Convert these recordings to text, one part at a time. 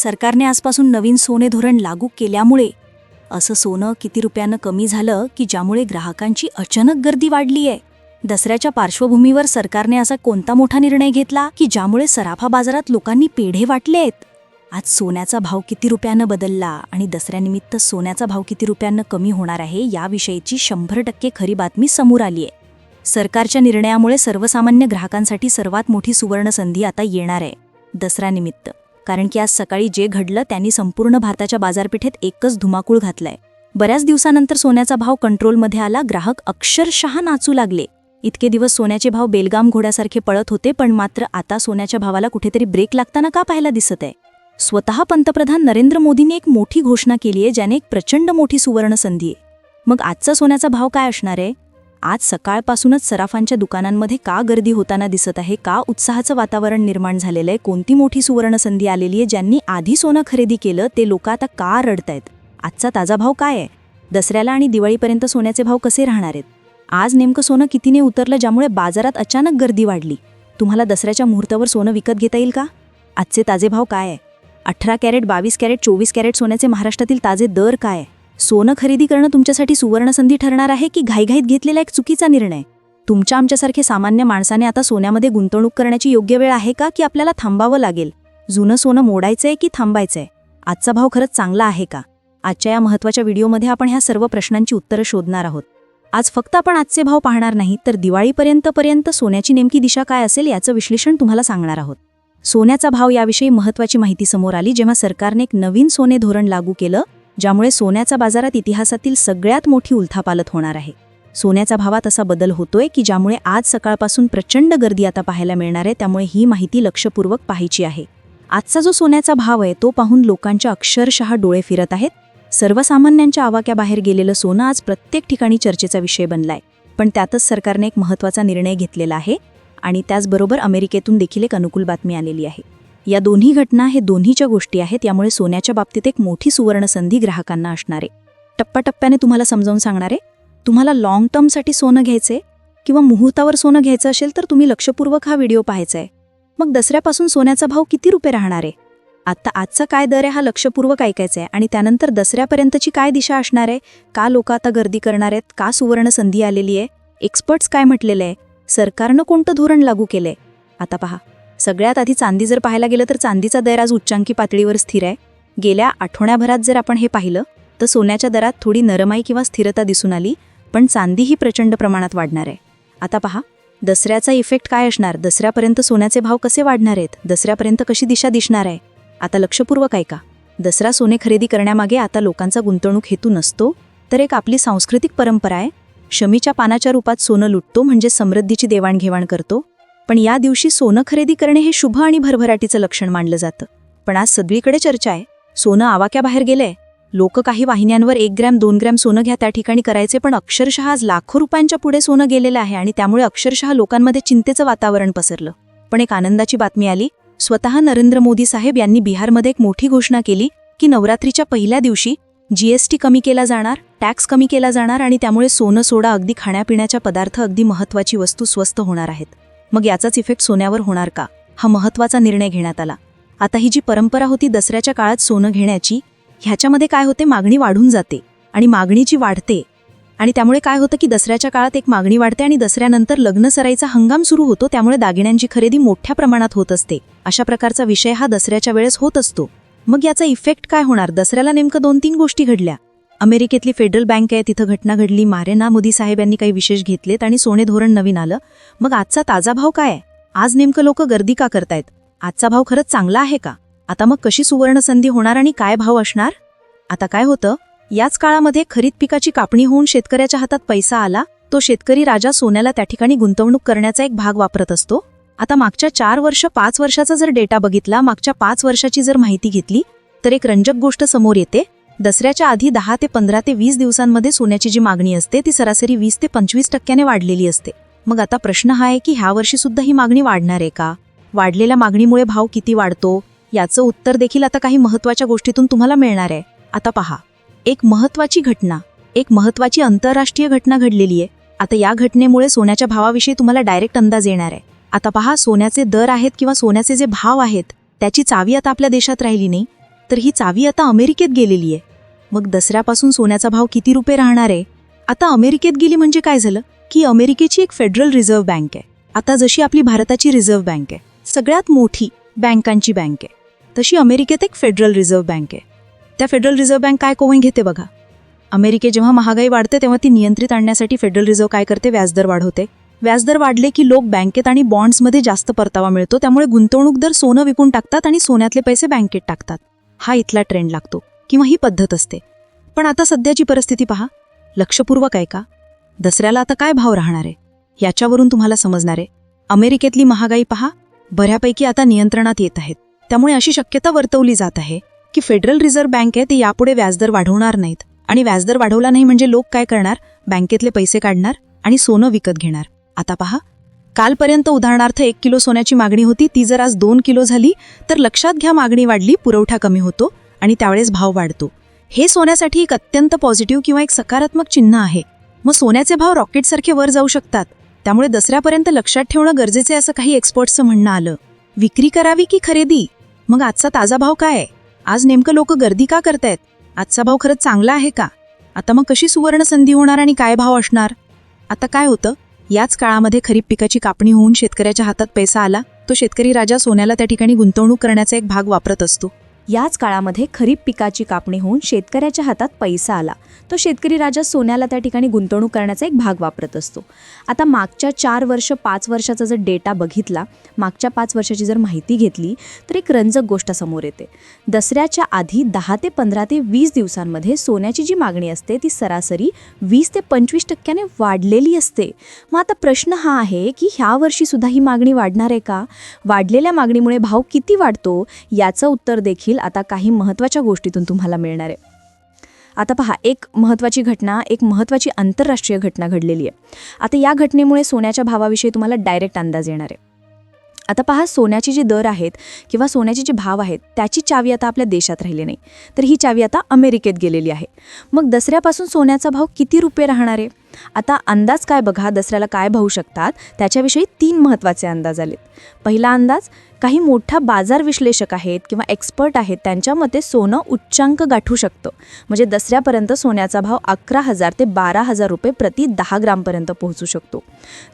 सरकारने आजपासून नवीन सोने धोरण लागू केल्यामुळे असं सोनं किती रुपयानं कमी झालं की ज्यामुळे ग्राहकांची अचानक गर्दी वाढली आहे दसऱ्याच्या पार्श्वभूमीवर सरकारने असा कोणता मोठा निर्णय घेतला की ज्यामुळे सराफा बाजारात लोकांनी पेढे वाटले आहेत आज सोन्याचा भाव किती रुपयानं बदलला आणि दसऱ्यानिमित्त सोन्याचा भाव किती रुपयानं कमी होणार आहे याविषयीची शंभर टक्के खरी बातमी समोर आली आहे सरकारच्या निर्णयामुळे सर्वसामान्य ग्राहकांसाठी सर्वात मोठी सुवर्ण संधी आता येणार आहे. दसऱ्यानिमित्त कारण की आज सकाळी जे घडलं त्यांनी संपूर्ण भारताच्या बाजारपेठेत एकच धुमाकूळ घातलाय. बऱ्याच दिवसानंतर सोन्याचा भाव कंट्रोलमध्ये आला ग्राहक अक्षरशः नाचू लागले. इतके दिवस सोन्याचे भाव बेलगाम घोड्यासारखे पळत होते पण मात्र आता सोन्याच्या भावाला कुठेतरी ब्रेक लागताना का पाहायला दिसत आहे स्वतः पंतप्रधान नरेंद्र मोदींनी एक मोठी घोषणा केली आहे ज्याने एक प्रचंड मोठी सुवर्ण संधी आहे. मग आजचा सोन्याचा भाव काय असणार आहे? आज सकाळपासूनच सराफांच्या दुकानांमध्ये का गर्दी होताना दिसत आहे का उत्साहाचं वातावरण निर्माण झालेलं आहे कोणती मोठी सुवर्णसंधी आलेली आहे ज्यांनी आधी सोनं खरेदी केलं ते लोक आता का रडतायत? आजचा ताजा भाव काय आहे? दसऱ्याला आणि दिवाळीपर्यंत सोन्याचे भाव कसे राहणार आहेत? आज नेमकं सोनं कितीने उतरलं ज्यामुळे बाजारात अचानक गर्दी वाढली? तुम्हाला दसऱ्याच्या मुहूर्तावर सोनं विकत घेता येईल का? आजचे ताजे भाव काय आहे? अठरा कॅरेट बावीस कॅरेट चोवीस कॅरेट सोन्याचे महाराष्ट्रातील ताजे दर काय आहे? सोनं खरेदी करणं तुमच्यासाठी सुवर्णसंधी ठरणार आहे की घाईघाईत घेतलेला एक चुकीचा निर्णय? तुमच्या आमच्यासारखे सामान्य माणसाने आता सोन्यामध्ये गुंतवणूक करण्याची योग्य वेळ आहे का की आपल्याला थांबावं लागेल? जुनं सोनं मोडायचंय की थांबायचंय? आजचा भाव खरंच चांगला आहे का? आजच्या या महत्त्वाच्या व्हिडिओमध्ये आपण ह्या सर्व प्रश्नांची उत्तरं शोधणार आहोत. आज फक्त आपण आजचे भाव पाहणार नाही तर दिवाळीपर्यंत पर्यंत सोन्याची नेमकी दिशा काय असेल याचं विश्लेषण तुम्हाला सांगणार आहोत. सोन्याचा भाव याविषयी महत्त्वाची माहिती समोर आली जेव्हा सरकारने एक नवीन सोने धोरण लागू केलं ज्यामुळे सोन्याचा बाजारात इतिहासातील सगळ्यात मोठी उलथापालत होणार आहे. सोन्याचा भावात असा बदल होतोय की ज्यामुळे आज सकाळपासून प्रचंड गर्दी आता पाहायला मिळणार आहे त्यामुळे ही माहिती लक्षपूर्वक पाहायची आहे. आजचा जो सोन्याचा भाव आहे तो पाहून लोकांच्या अक्षरशः डोळे फिरत आहेत. सर्वसामान्यांच्या आवाक्याबाहेर गेलेलं सोनं आज प्रत्येक ठिकाणी चर्चेचा विषय बनलाय. पण त्यातच सरकारने एक महत्त्वाचा निर्णय घेतलेला आहे आणि त्याचबरोबर अमेरिकेतून देखील एक अनुकूल बातमी आलेली आहे. या दोन्ही घटना हे दोन्हीच्या गोष्टी आहेत यामुळे सोन्याच्या बाबतीत एक मोठी सुवर्णसंधी ग्राहकांना असणारे टप्प्याटप्प्याने तुम्हाला समजावून सांगणारे तुम्हाला लाँग टर्मसाठी सोनं घ्यायचंय किंवा मुहूर्तावर सोनं घ्यायचं असेल तर तुम्ही लक्षपूर्वक हा व्हिडिओ पाहायचा आहे मग दसऱ्यापासून सोन्याचा भाव किती रुपये राहणार आहे? आत्ता आजचा काय दर आहे हा लक्षपूर्वक ऐकायचा आहे आणि त्यानंतर दसऱ्यापर्यंतची काय दिशा असणार आहे? का लोक आता गर्दी करणार आहेत? का सुवर्ण संधी आलेली आहे? एक्सपर्ट्स काय म्हटलेलं आहे? सरकारनं कोणतं धोरण लागू केलंय? आता पहा. सगळ्यात आधी चांदी जर पाहायला गेलं तर चांदीचा दर आज उच्चांकी पातळीवर स्थिर आहे. गेल्या आठवड्याभरात जर आपण हे पाहिलं तर सोन्याच्या दरात थोडी नरमाई किंवा स्थिरता दिसून आली पण चांदी ही प्रचंड प्रमाणात वाढणार आहे. आता पहा दसऱ्याचा इफेक्ट काय असणार? दसऱ्यापर्यंत सोन्याचे भाव कसे वाढणार आहेत? दसऱ्यापर्यंत कशी दिशा दिसणार आहे? आता लक्षपूर्वक ऐका. दसरा सोने खरेदी करण्यामागे आता लोकांचा गुंतवणूक हेतू नसतो तर एक आपली सांस्कृतिक परंपरा आहे. शमीच्या पानाच्या रूपात सोनं लुटतो म्हणजे समृद्धीची देवाणघेवाण करतो. पण या दिवशी सोनं खरेदी करणे हे शुभ आणि भरभराटीचं लक्षण मानलं जातं. पण आज सगळीकडे चर्चा आहे. सोनं आवाक्याबाहेर गेलंय. लोक काही वाहिन्यांवर एक ग्रॅम दोन ग्रॅम सोनं घ्या त्या ठिकाणी करायचे पण अक्षरशः आज लाखो रुपयांच्या पुढे सोनं गेलेलं आहे आणि त्यामुळे अक्षरशः लोकांमध्ये चिंतेचं वातावरण पसरलं. पण एक आनंदाची बातमी आली. स्वतः नरेंद्र मोदी साहेब यांनी बिहारमध्ये एक मोठी घोषणा केली की नवरात्रीच्या पहिल्या दिवशी जीएसटी कमी केला जाणार टॅक्स कमी केला जाणार आणि त्यामुळे सोनं सोडा अगदी खाण्यापिण्याच्या पदार्थ अगदी महत्त्वाची वस्तू स्वस्त होणार आहेत. मग याचाच इफेक्ट सोन्यावर होणार का? हा महत्त्वाचा निर्णय घेण्यात आला. आता ही जी परंपरा होती दसऱ्याच्या काळात सोनं घेण्याची ह्याच्यामध्ये काय होते? मागणी वाढून जाते आणि मागणी जी वाढते. आणि त्यामुळे काय होतं की दसऱ्याच्या काळात एक मागणी वाढते आणि दसऱ्यानंतर लग्न सराईचा हंगाम सुरू होतो. त्यामुळे दागिन्यांची खरेदी मोठ्या प्रमाणात होत असते. अशा प्रकारचा विषय हा दसऱ्याच्या वेळेस होत असतो. मग याचा इफेक्ट काय होणार? दसऱ्याला नेमकं दोन तीन गोष्टी घडल्या. अमेरिकेतली फेडरल बँक आहे तिथं घटना घडली. मारेना मोदी साहेब यांनी काही विशेष घेतलेत आणि सोने धोरण नवीन आलं. मग आजचा ताजा भाव काय आहे? आज नेमकं लोक गर्दी का करतायत? आजचा भाव खरंच चांगला आहे का? आता मग कशी सुवर्ण संधी होणार आणि काय भाव असणार? आता काय होतं? याच काळामध्ये खरीद पिकाची कापणी होऊन शेतकऱ्याच्या हातात पैसा आला तो शेतकरी राजा सोन्याला त्या ठिकाणी गुंतवणूक करण्याचा एक भाग वापरत असतो. आता मागच्या चार वर्ष पाच वर्षाचा जर डेटा बघितला मागच्या पाच वर्षाची जर माहिती घेतली तर एक रंजक गोष्ट समोर येते. दसऱ्याच्या आधी दहा ते पंधरा ते वीस दिवसांमध्ये सोन्याची जी मागणी असते ती सरासरी वीस ते पंचवीस टक्क्याने वाढलेली असते. मग आता प्रश्न हा आहे की ह्या वर्षी सुद्धा ही मागणी वाढणार आहे का? वाढलेल्या मागणीमुळे भाव किती वाढतो? याचं उत्तर देखील आता काही महत्त्वाच्या गोष्टीतून तुम्हाला मिळणार आहे. आता पहा. एक महत्त्वाची घटना एक महत्त्वाची आंतरराष्ट्रीय घटना घडलेली आहे. आता या घटनेमुळे सोन्याच्या भावाविषयी तुम्हाला डायरेक्ट अंदाज येणार आहे. आता पहा सोन्याचे दर आहेत किंवा सोन्याचे जे भाव आहेत त्याची चावी आता आपल्या देशात राहिली नाही तर ही चावी आता अमेरिकेत गेलेली आहे. मग दसऱ्यापासून सोन्याचा भाव किती रुपये राहणार आहे? आता अमेरिकेत गेली म्हणजे काय झालं? की अमेरिकेची एक फेडरल रिझर्व्ह बँक आहे. आता जशी आपली भारताची रिझर्व्ह बँक आहे. सगळ्यात मोठी बँकांची बँक आहे. तशी अमेरिकेत एक फेडरल रिझर्व्ह बँक आहे. त्या फेडरल रिझर्व्ह बँक काय कोवून घेते बघा? अमेरिकेत जेव्हा महागाई वाढते तेव्हा ती नियंत्रित आणण्यासाठी फेडरल रिझर्व्ह काय करते? व्याजदर वाढवते. व्याजदर वाढले की लोक बँकेत आणि बॉन्ड्समध्ये जास्त परतावा मिळतो. त्यामुळे गुंतवणूकदार सोनं विकून टाकतात आणि सोन्यातले पैसे बँकेत टाकतात. हा इथला ट्रेंड लागतो. किंवा ही पद्धत असते. पण आता सध्याची परिस्थिती पहा. लक्षपूर्वक आहे का दसऱ्याला आता काय भाव राहणार आहे? याच्यावरून तुम्हाला समजणार आहे. अमेरिकेतली महागाई पहा. बऱ्यापैकी आता नियंत्रणात येत आहेत. त्यामुळे अशी शक्यता वर्तवली जात आहे की फेडरल रिझर्व्ह बँक आहे ते यापुढे व्याजदर वाढवणार नाहीत. आणि व्याजदर वाढवला नाही म्हणजे लोक काय करणार? बँकेतले पैसे काढणार आणि सोनं विकत घेणार. आता पहा. कालपर्यंत उदाहरणार्थ एक किलो सोन्याची मागणी होती ती जर आज दोन किलो झाली तर लक्षात घ्या मागणी वाढली पुरवठा कमी होतो आणि त्यावेळेस भाव वाढतो. हे सोन्यासाठी एक अत्यंत पॉझिटिव्ह किंवा एक सकारात्मक चिन्ह आहे. मग सोन्याचे भाव रॉकेटसारखे वर जाऊ शकतात. त्यामुळे दसऱ्यापर्यंत लक्षात ठेवणं गरजेचे असं काही एक्सपर्ट्सचं म्हणणं आलं. विक्री करावी की खरेदी? मग आजचा ताजा भाव काय आहे? आज नेमकं लोक गर्दी का करतायत? आजचा भाव खरंच चांगला आहे का? आता मग कशी सुवर्ण संधी होणार आणि काय भाव असणार? आता काय होतं? याच काळामध्ये खरीप पिकाची कापणी होऊन शेतकऱ्याच्या हातात पैसा आला. तो शेतकरी राजा सोन्याला त्या ठिकाणी गुंतवणूक करण्याचा एक भाग वापरत असतो. याच काळामध्ये खरीप पिकाची कापणी होऊन शेतकऱ्याच्या हातात पैसा आला. तो शेतकरी राजा सोन्याला त्या ठिकाणी गुंतवणूक करण्याचा एक भाग वापरत असतो. आता मागच्या चार वर्ष पाच वर्षाचा जर डेटा बघितला मागच्या पाच वर्षाची जर माहिती घेतली तर एक रंजक गोष्ट समोर येते. दसऱ्याच्या आधी दहा ते पंधरा ते वीस दिवसांमध्ये सोन्याची जी मागणी असते ती सरासरी वीस ते पंचवीस टक्क्याने वाढलेली असते. मग आता प्रश्न हा आहे की ह्या वर्षीसुद्धा ही मागणी वाढणार आहे का? वाढलेल्या मागणीमुळे भाव किती वाढतो? याचं उत्तर देखील आता काही महत्त्वाच्या गोष्टीतून तुम्हाला मिळणार आहे. आता पहा एक महत्त्वाची घटना एक महत्त्वाची आंतरराष्ट्रीय घटना घडलेली आहे. आता या घटनेमुळे सोन्याच्या भावाविषयी तुम्हाला डायरेक्ट अंदाज येणार आहे. आता पहा सोन्याचे जे दर आहेत किंवा सोन्याचे जे भाव आहेत त्याची चावी आता आपल्या देशात राहिली नाही. तर ही चावी आता अमेरिकेत गेलेली आहे. मग दसऱ्यापासून सोन्याचा भाव किती रुपये राहणार आहे? आता अंदाज काय बघा दसऱ्याला काय भाऊ शकतात? त्याच्याविषयी तीन महत्त्वाचे अंदाज आलेत. पहिला अंदाज काही मोठा बाजार विश्लेषक आहेत किंवा एक्सपर्ट आहेत त्यांच्या मते सोनं उच्चांक गाठू शकतं. म्हणजे दसऱ्यापर्यंत सोन्याचा भाव अकरा हजार ते बारा हजार रुपये प्रति दहा ग्रामपर्यंत पोहोचू शकतो.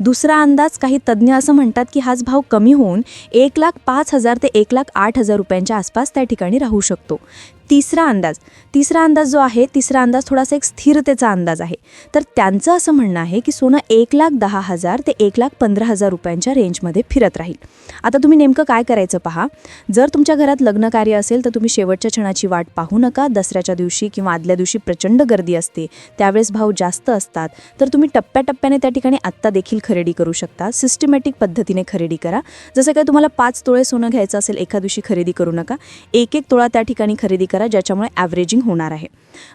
दुसरा अंदाज काही तज्ज्ञ असं म्हणतात की हाच भाव कमी होऊन एक लाख पाच हजार ते एक लाख आठ हजार रुपयांच्या आसपास त्या ठिकाणी राहू शकतो. तिसरा अंदाज. तिसरा अंदाज जो आहे तिसरा अंदाज थोडासा एक स्थिरतेचा अंदाज आहे. तर त्यांचं असं म्हणणं आहे की सोनं एक लाख दहा हजार ते एक लाख पंधरा हजार रुपयांच्या रेंजमध्ये फिरत राहील. आता तुम्ही नेमकं काय करायचं पहा? जर तुमच्या घरात लग्नकार्य असेल तर तुम्ही शेवटच्या क्षणाची वाट पाहू नका. दसऱ्याच्या दिवशी किंवा आदल्या दिवशी प्रचंड गर्दी असते. त्यावेळेस भाव जास्त असतात. तर तुम्ही टप्प्याटप्प्याने त्या ठिकाणी आत्ता देखील खरेदी करू शकता. सिस्टमॅटिक पद्धतीने खरेदी करा. जसं काय तुम्हाला पाच तोळे सोनं घ्यायचं असेल एका दिवशी खरेदी करू नका. एक एक तोळा त्या ठिकाणी खरेदी करा ज्याच्यामुळे ॲव्हरेजिंग होणार आहे.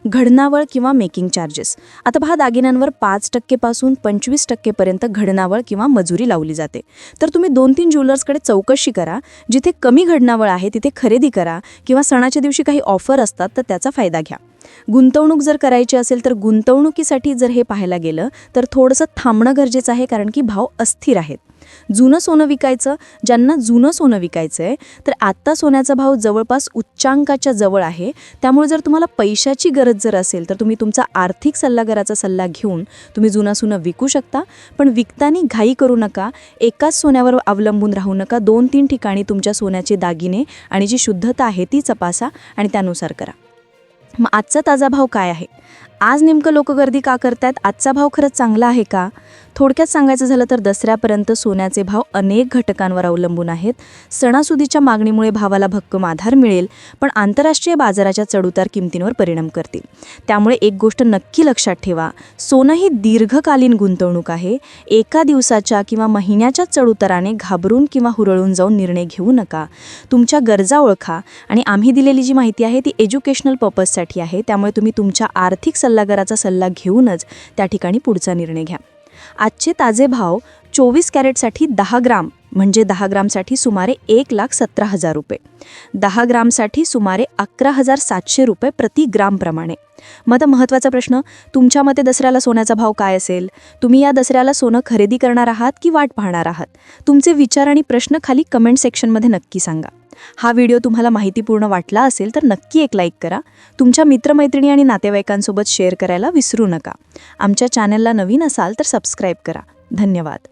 घडणावळ किंवा मेकिंग चार्जेस आता पहा दागिन्यांवर पाच टक्केपासून पंचवीस टक्केपर्यंत घडणावळ किंवा मजुरी लावली जाते. तर तुम्ही दोन तीन ज्वेलर्सकडे चौकशी करा. जिथे कमी घडणावळ आहे तिथे खरेदी करा किंवा सणाच्या दिवशी काही ऑफर असतात तर त्याचा फायदा घ्या. गुंतवणूक जर करायची असेल तर गुंतवणुकीसाठी जर हे पाहायला गेलं तर थोडंसं थांबणं गरजेचं आहे कारण की भाव अस्थिर आहेत. जुनं सोनं विकायचं ज्यांना जुनं सोनं विकायचं आहे तर आत्ता सोन्याचा भाव जवळपास उच्चांकाच्या जवळ आहे. त्यामुळे जर तुम्हाला पैशाची गरज जर असेल तर तुम्ही तुमचा आर्थिक सल्लागाराचा सल्ला घेऊन तुम्ही जुनं सोनं विकू शकता. पण विकताना घाई करू नका. एकाच सोन्यावर अवलंबून राहू नका. दोन तीन ठिकाणी तुमच्या सोन्याचे दागिने आणि जी शुद्धता आहे ती तपासा आणि त्यानुसार करा. मग आजचा ताजा भाव काय आहे? आज नेमकं लोक गर्दी का करतायत? आजचा भाव खरंच चांगला आहे का? थोडक्यात सांगायचं झालं तर दसऱ्यापर्यंत सोन्याचे भाव अनेक घटकांवर अवलंबून आहेत. सणासुदीच्या मागणीमुळे भावाला भक्कम आधार मिळेल पण आंतरराष्ट्रीय बाजाराच्या चढउतार किमतींवर परिणाम करतील. त्यामुळे एक गोष्ट नक्की लक्षात ठेवा सोनं ही दीर्घकालीन गुंतवणूक आहे. एका दिवसाच्या किंवा महिन्याच्या चढउताराने घाबरून किंवा हुरळून जाऊन निर्णय घेऊ नका. तुमच्या गरजा ओळखा आणि आम्ही दिलेली जी माहिती आहे ती एज्युकेशनल पर्पजसाठी आहे. त्यामुळे तुम्ही तुमच्या आर्थिक सल्लागाराचा सल्ला घेऊनच त्या ठिकाणी पुढचा निर्णय घ्या. आजचे ताजे भाव चोवीस कॅरेटसाठी दहा ग्राम म्हणजे दहा ग्रामसाठी सुमारे एक लाख सतरा हजार रुपये. दहा ग्रामसाठी सुमारे अकरा हजार सातशे रुपये प्रति ग्रामप्रमाणे मग आता महत्त्वाचा प्रश्न तुमच्या मते दसऱ्याला सोन्याचा भाव काय असेल? तुम्ही या दसऱ्याला सोनं खरेदी करणार आहात की वाट पाहणार आहात? तुमचे विचार आणि प्रश्न खाली कमेंट सेक्शनमध्ये नक्की सांगा. हा व्हिडिओ तुम्हाला माहितीपूर्ण वाटला असेल तर नक्की एक लाईक करा. तुमच्या मित्रमैत्रिणी आणि नातेवाईकांसोबत शेअर करायला विसरू नका. आमच्या चॅनलला नवीन असाल तर सबस्क्राईब करा. धन्यवाद.